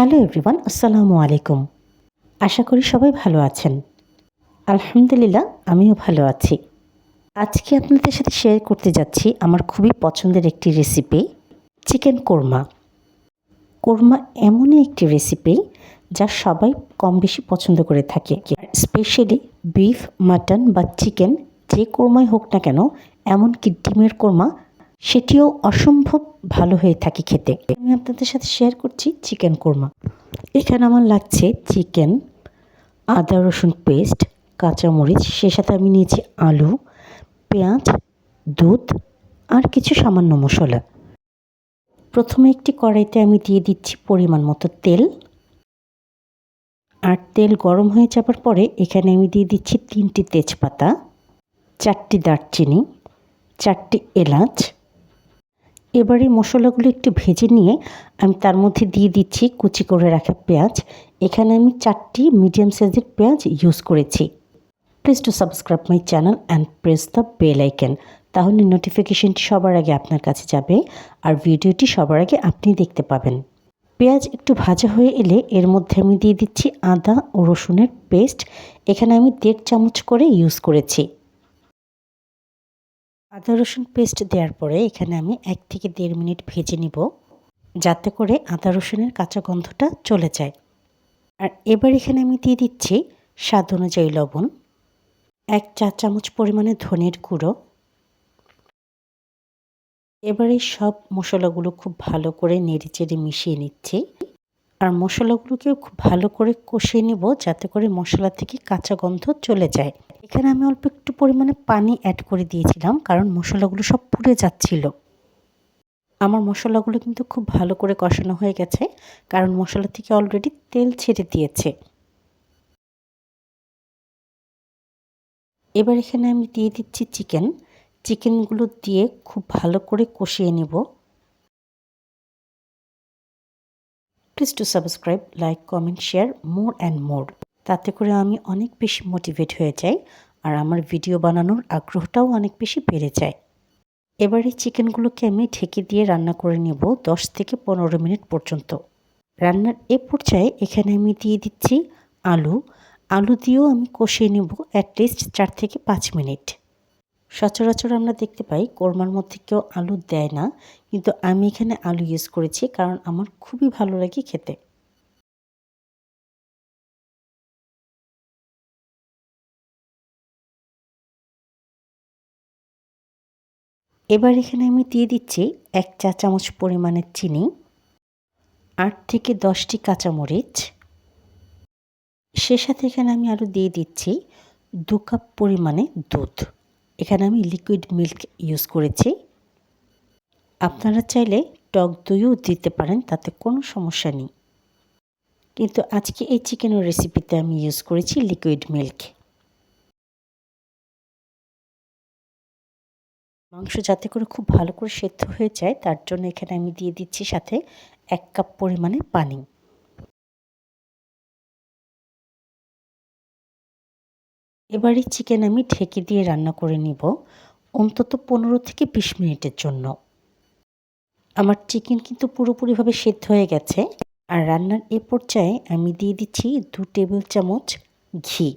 Hello everyone, আসসালামু আলাইকুম। আশা করি সবাই ভালো আছেন। আলহামদুলিল্লাহ, আমিও ভালো আছি। আজকে আপনাদের সাথে শেয়ার করতে যাচ্ছি আমার খুবই পছন্দের একটি রেসিপি চিকেন কোরমা কোরমা এমনই একটি রেসিপি যা সবাই কম বেশি পছন্দ করে থাকে। স্পেশালি বিফ মাটন বা চিকেন যে কোরমাই হোক না কেন, এমনকি ডিমের কোরমা সেটিও অসম্ভব ভালো হয়ে থাকে খেতে। আমি আপনাদের সাথে শেয়ার করছি চিকেন কোরমা এখানে আমার লাগছে চিকেন আদা রসুন পেস্ট কাঁচামরিচ সে সাথে আমি নিয়েছি আলু, পেঁয়াজ, দুধ আর কিছু সামান্য মশলা। প্রথমে একটি কড়াইতে আমি দিয়ে দিচ্ছি পরিমাণ মতো তেল। আর তেল গরম হয়ে যাবার পরে এখানে আমি দিয়ে দিচ্ছি তিনটি তেজপাতা, চারটি দারচিনি, চারটি এলাচ এবারে মশলাগুলো একটু ভেজে নিয়ে আমি তার মধ্যে দিয়ে দিচ্ছি কুচি করে রাখা পেঁয়াজ। এখানে আমি চারটি মিডিয়াম সাইজের পেঁয়াজ ইউজ করেছি। Please to subscribe my channel and press the bell icon তাহলে নোটিফিকেশনটি সবার আগে আপনার কাছে যাবে আর ভিডিওটি সবার আগে আপনি দেখতে পাবেন। পেঁয়াজ একটু ভাজা হয়ে এলে এর মধ্যে আমি দিয়ে দিচ্ছি আদা ও রসুনের পেস্ট এখানে আমি দেড় চামচ করে ইউজ করেছি। আদা, রসুন পেস্ট দেওয়ার পরে এখানে আমি এক থেকে দেড় মিনিট ভেজে নিব, যাতে করে আদা, রসুনের কাঁচা গন্ধটা চলে যায়। আর এবার এখানে আমি দিয়ে দিচ্ছি স্বাদ অনুযায়ী লবণ, এক চা চামচ পরিমাণে ধনের গুঁড়ো। এবারে সব মশলাগুলো খুব ভালো করে নেড়ে চেড়ে মিশিয়ে নিচ্ছি। আর মশলাগুলোকেও খুব ভালো করে কষিয়ে নেব, যাতে করে মশলা থেকে কাঁচা গন্ধ চলে যায়। এখানে আমি অল্প একটু পরিমাণে পানি অ্যাড করে দিয়েছিলাম, কারণ মশলাগুলো সব পুড়ে যাচ্ছিল। আমার মশলাগুলো কিন্তু খুব ভালো করে কষানো হয়ে গেছে, কারণ মশলা থেকে অলরেডি তেল ছেড়ে দিয়েছে। এবার এখানে আমি দিয়ে দিচ্ছি চিকেন চিকেনগুলো দিয়ে খুব ভালো করে কষিয়ে নেব। Please to subscribe like comment share more and more তাতে করে আমি অনেক বেশি মোটিভেট হয়ে যাই আর আমার ভিডিও বানানোর আগ্রহটাও অনেক বেশি বেড়ে যায়। এবারে চিকেনগুলোকে আমি ঢেকে দিয়ে রান্না করে নেব দশ থেকে পনেরো মিনিট পর্যন্ত। রান্নার এ পর্যায়ে এখানে আমি দিয়ে দিচ্ছি আলু। আলু দিয়েও আমি কষিয়ে নেব অ্যাটলিস্ট চার থেকে পাঁচ মিনিট। সচরাচর আমরা দেখতে পাই কোরমার মধ্যে কেউ আলু দেয় না, কিন্তু আমি এখানে আলু ইউজ করেছি কারণ আমার খুবই ভালো লাগে খেতে। এবার এখানে আমি দিয়ে দিচ্ছি এক চা চামচ পরিমাণের চিনি, আট থেকে দশটি কাঁচামরিচ। সে সাথে এখানে আমি আরও দিয়ে দিচ্ছি দু কাপ পরিমাণে দুধ। এখানে আমি লিকুইড মিল্ক ইউজ করেছি। আপনারা চাইলে টক দইও দিতে পারেন, তাতে কোনো সমস্যা নেই। কিন্তু আজকে এই চিকেনের রেসিপিতে আমি ইউজ করেছি লিকুইড মিল্ক মাংস যাতে করে খুব ভালো করে সেদ্ধ হয়ে যায়, তার জন্য এখানে আমি দিয়ে দিচ্ছি সাথে এক কাপ পরিমাণে পানি। এবারে চিকেন আমি ঢেকে দিয়ে রান্না করে নিব অন্তত পনেরো থেকে বিশ মিনিটের জন্য। আমার চিকেন কিন্তু পুরোপুরিভাবে সেদ্ধ হয়ে গেছে আর রান্নার এ পর্যায়ে আমি দিয়ে দিচ্ছি দু টেবিল চামচ ঘি।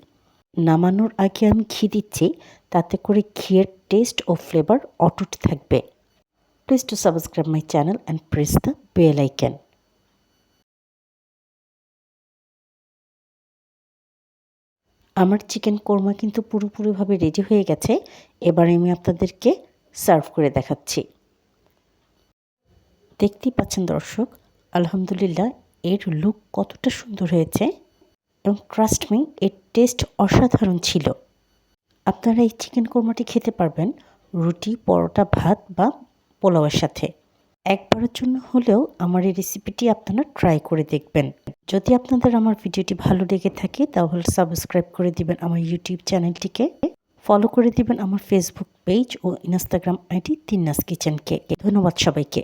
নামানোর আগে আমি ঘি দিচ্ছি, তাতে করে ঘিয়ের টেস্ট ও ফ্লেভার অটুট থাকবে। Please to subscribe my channel and press the bell icon আমার চিকেন কোরমা কিন্তু পুরোপুরিভাবে রেডি হয়ে গেছে। এবার আমি আপনাদেরকে সার্ভ করে দেখাচ্ছি। দেখতেই পাচ্ছেন দর্শক, আলহামদুলিল্লাহ এর লুক কতটা সুন্দর হয়েছে এবং ট্রাস্ট মি এর টেস্ট অসাধারণ ছিল। আপনারা এই চিকেন কোরমাটি খেতে পারবেন, রুটি, পরোটা, ভাত বা পোলাওয়ের সাথে। একবারের জন্য হলেও আমার এই রেসিপিটি আপনারা ট্রাই করে দেখবেন। যদি আপনাদের আমার ভিডিওটি ভালো লেগে থাকে, তাহলে সাবস্ক্রাইব করে দিবেন আমার ইউটিউব চ্যানেলটিকে ফলো করে দিবেন আমার ফেসবুক পেজ ও ইনস্টাগ্রাম আইডি তিন্নাস কিচেনকে ধন্যবাদ সবাইকে।